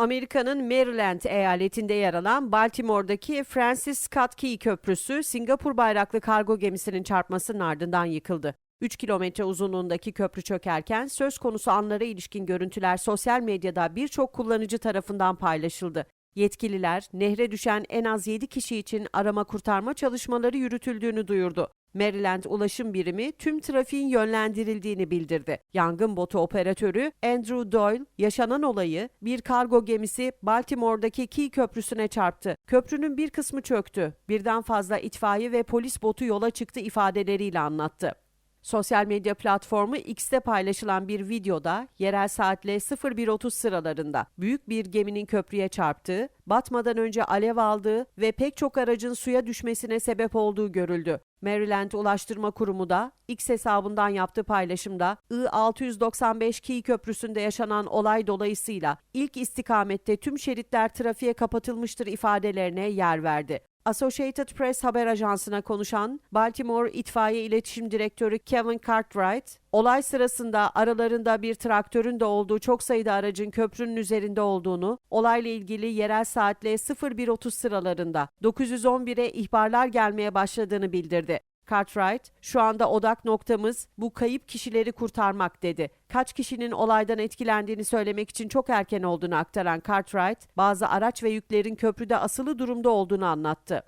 Amerika'nın Maryland eyaletinde yer alan Baltimore'daki Francis Scott Key Köprüsü, Singapur bayraklı kargo gemisinin çarpmasının ardından yıkıldı. 3 kilometre uzunluğundaki köprü çökerken söz konusu anlara ilişkin görüntüler sosyal medyada birçok kullanıcı tarafından paylaşıldı. Yetkililer nehre düşen en az 7 kişi için arama kurtarma çalışmaları yürütüldüğünü duyurdu. Maryland Ulaşım Birimi tüm trafiğin yönlendirildiğini bildirdi. Yangın botu operatörü Andrew Doyle yaşanan olayı bir kargo gemisi Baltimore'daki Key Köprüsü'ne çarptı. Köprünün bir kısmı çöktü. Birden fazla itfaiye ve polis botu yola çıktı ifadeleriyle anlattı. Sosyal medya platformu X'te paylaşılan bir videoda yerel saatle 01.30 sıralarında büyük bir geminin köprüye çarptığı, batmadan önce alev aldığı ve pek çok aracın suya düşmesine sebep olduğu görüldü. Maryland Ulaştırma Kurumu da X hesabından yaptığı paylaşımda I-695 Key Köprüsü'nde yaşanan olay dolayısıyla ilk istikamette tüm şeritler trafiğe kapatılmıştır ifadelerine yer verdi. Associated Press haber ajansına konuşan Baltimore İtfaiye İletişim Direktörü Kevin Cartwright, olay sırasında aralarında bir traktörün de olduğu çok sayıda aracın köprünün üzerinde olduğunu, olayla ilgili yerel saatle 01.30 sıralarında 911'e ihbarlar gelmeye başladığını bildirdi. Cartwright, şu anda odak noktamız bu kayıp kişileri kurtarmak dedi. Kaç kişinin olaydan etkilendiğini söylemek için çok erken olduğunu aktaran Cartwright, bazı araç ve yüklerin köprüde asılı durumda olduğunu anlattı.